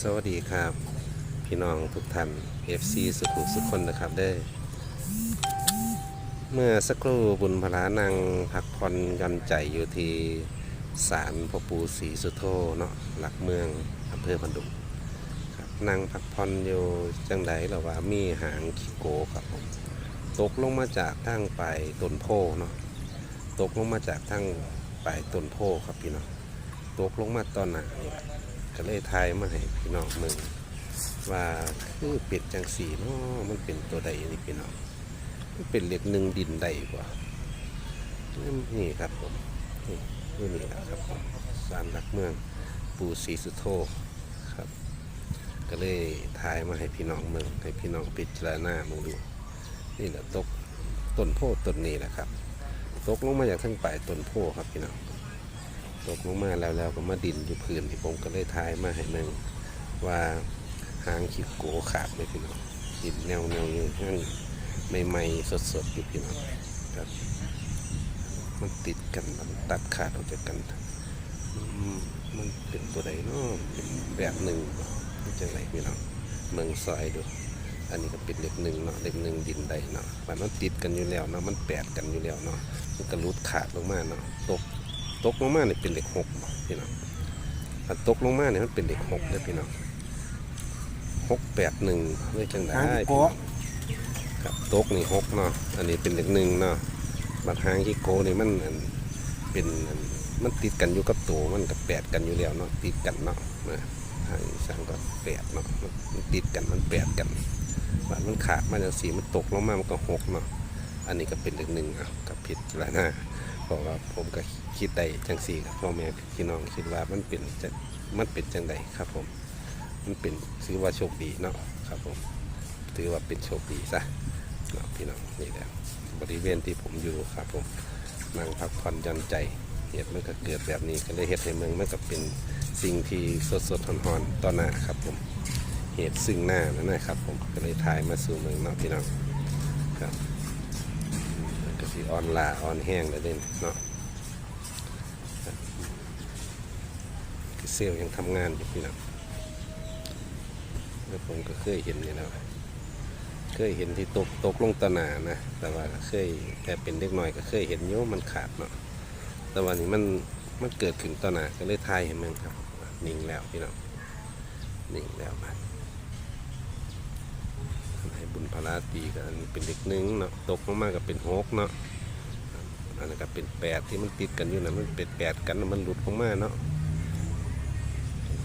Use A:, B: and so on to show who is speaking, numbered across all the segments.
A: สวัสดีครับ พี่น้องทุกท่าน FC สุขุมสุขคนนะครับเด้อเมื่อสักครู่บุญพลานังพักผ่อนหย่อนใจอยู่ที่ศาลพ่อปู่ศรีสุโธเนาะหลักเมืองอำเภอพันดุงครับนั่งพักผ่อนอยู่จังไดหรอว่ามีหางขี้โกครับผมตกลงมาจากทางปลายต้นโพเนาะตกลงมาจากทางปลายต้นโพครับพี่น้องตกลงมาตอนหนานี่ ก็เลยทายมาให้พี่น้องมึงว่าคือเป็ดจังสีเนาะมันเป็นตัวใดนี่พี่น้องมันเป็นเหล็กหนึ่งดินใดกว่านี่ครับผมนี่นี่แหละครับผมสารหลักเมืองปูศรีสุโธครับ ก็เลยทายมาให้พี่น้องเมืองให้พี่น้องพิดจารณามึงดูนี่แหละตกต้นโพต้นนี้แหละครับ ตกลงมาจากทั้งปลายต้นโพครับพี่น้อง ตกลงมาแล้วแล้วก็มาดินอยู่พื้นที่ผมก็เลยทายมาให้มึงว่าหางขีดโกขาดเลยพี่น้องดินแนวแนวอยู่นั่นใหม่ๆสดๆอยู่พี่น้องครับมันติดกันมันตัดขาดออกจากกันมันเป็นตัวใดเนาะเป็นแบบหนึ่งบ่นี่ไรพี่น้องเมืองซอยดูอันนี้ก็เป็นเล็กหนึ่งเนาะเล็กหนึ่งดินใดเนาะมันมันติดกันอยู่แล้วเนาะมันแปดกันอยู่แล้วเนาะมันก็รุดขาดลงมาเนาะตก ตกลงมาเนี่ยเป็นเหล็กหกบ่พี่น้องถ้าตกลงมาเนี่ยมันเป็นเหล็กหกเลยพี่น้องหกแปดหนึ่งเลยจังได้
B: หาง
A: พี่
B: โก
A: น้องครับตกนี่หกเนาะอันนี้เป็นเหล็กหนึ่งเนาะบัดหางที่โกนี่มันอันเป็นอันมันติดกันอยู่กับตัวมันกับแปดกันอยู่แล้วเนาะติดกันเนาะนะทางอีสานก็แปดเนาะมันติดกันมันแปดกันบัดมันขาดมาจากสีมันตกลงมามันก็หกเนาะอันนี้ก็เป็นเหล็กหนึ่งอะกับผิดแล้วนะ เพราะว่าผมก็คิดได้จังสี่ครับพ่อแม่พี่น้องคิดว่ามันเป็นจะมันเป็นจังใดครับผม มันเป็นถือว่าโชคดีเนาะครับผมถือว่าเป็นโชคดีซะเนาะพี่น้องนี่แหละบริเวณที่ผมอยู่ครับผมนั่งพักผ่อนย่อนใจเหตุมันก็เกิดแบบนี้ก็เลยเหตุในเมืองมันก็เป็นสิ่งที่สดสดๆร้อนๆต่อหน้าครับผมเหตุซึ่งหน้านั่นนะครับผมก็เลยถ่ายมาสู่เมืองเนาะพี่น้องครับ อ่อนลาอ่อนแห้งแล้วเด่นเนาะเซลล์ยังทำงานอยู่พี่น้องแล้วผมก็เคยเห็นนี่แล้วเคยเห็นที่ตกตกลงตนานะ แต่ว่าก็เคยแต่เป็นเล็กน้อยก็เคยเห็นโยมันขาดเนาะ แต่วันนี้มันมันเกิดขึ้นตนาก็เลยทายเห็นมันครับ นิ่งแล้วพี่น้อง นิ่งแล้วมา บุญพลาตีกันเป็นเด็กหนึ่งเนาะตกลงมาก็เป็นหกเนาะอันนั้นก็เป็นแปดที่มันติดกันอยู่นะมันเป็นแปดกันมันหลุดลงมาเนาะ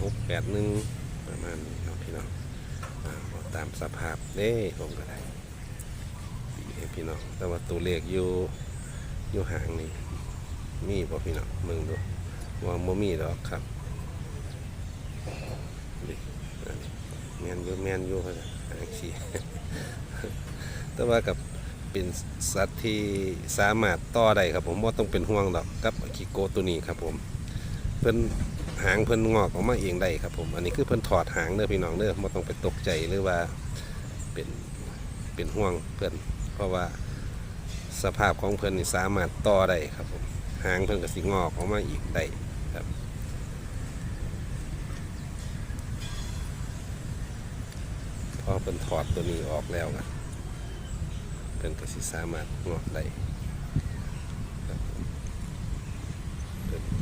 A: หกแปดหนึ่งประมาณนี้เนาะพี่น้องตามสภาพเด้ผมก็ได้ตีให้พี่น้องแต่ว่าตัวเลขอยู่อยู่ห่างนี่มีป่พี่น้องมึงดูว่าบ่มีดอกครับนี่แมนอยู่แมนอยู่ครับ งชีแต่ว่ากับเป็นสัตว์ที่สามารถต่อได้ครับผมว่าต้องเป็นห่วงดอกกับคิโกตัวนี้ครับผมเพิ่นหางเพิ่นงอกออกมาเองได้ครับผมอันนี้คือเพิ่นถอดหางเด้อพี่น้องเด้อไม่ต้องไปตกใจหรือว่าเป็นเป็นห่วงเพิ่นเพราะว่าสภาพของเพิ่นนี่สามารถต่อได้ครับผมหางเพิ่นก็สิงอกออกมาอีกได้ครับ พ อเป็นถอดตัวนี้ออกแล้วนะเป็นกระสิสามารถงอกได้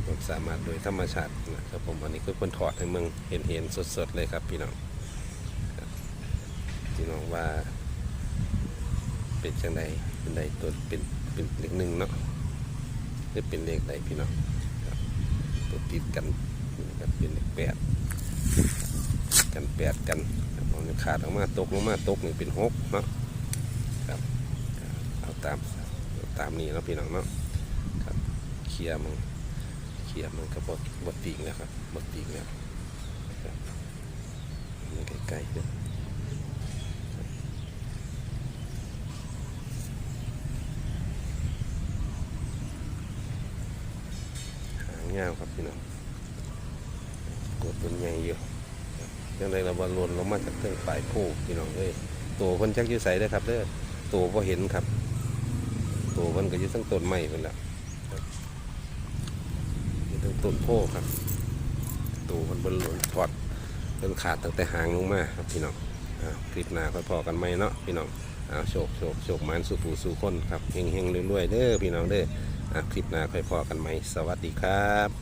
A: เป็นสามารถโดยธรรมชาตินะครับผมอันนี้คือคนถอดให้เมืองเห็นเห็นสดๆเลยครับ พี่น้องพี่น้องว่า เป็นจังใดเป็นใดตัวเป็นเป็นเลขหนึ่งเนาะหรือเป็นเลขใดพี่น้องตัวติดกันนะครับเป็นเลขแปดกันแปดกัน ขาดออกมาตกลงมาตกนี่เป็นหกเนาะครับเอาตามตามนี้เนาะพี่น้องเนาะครับเคลียร์มันเคลียร์มันก็บดบดตีงแล้วครับบดตีงแล้วครับนี่ใกล้ๆเด้อหางยาวครับพี่น้องกดตัวใหญ่อยู่ ยังไงเราบอลลนลงมาจากเครื่องปลายผู้พี่น้องเอ้ยตัวเพิ่นจักอยู่ใสเด้ครับเด้อตัวพอเห็นครับ ตัวเพิ่นก็อยู่ทั้งต้นไม้เพิ่นละอยู่ทั้งต้นโพครับ ตัวเพิ่นบนหลนถอดเป็นขาดตั้งแต่หางลงมาครับพี่น้องคลิปหน้าค่อยพอกันไหมเนาะพี่น้องอาโชคโชคโชคมันสู่ผู้สู่คนครับเฮงเฮงรวยๆเด้อพี่น้องเด้อคลิปหน้าค่อยพอกันไหมสวัสดีครับ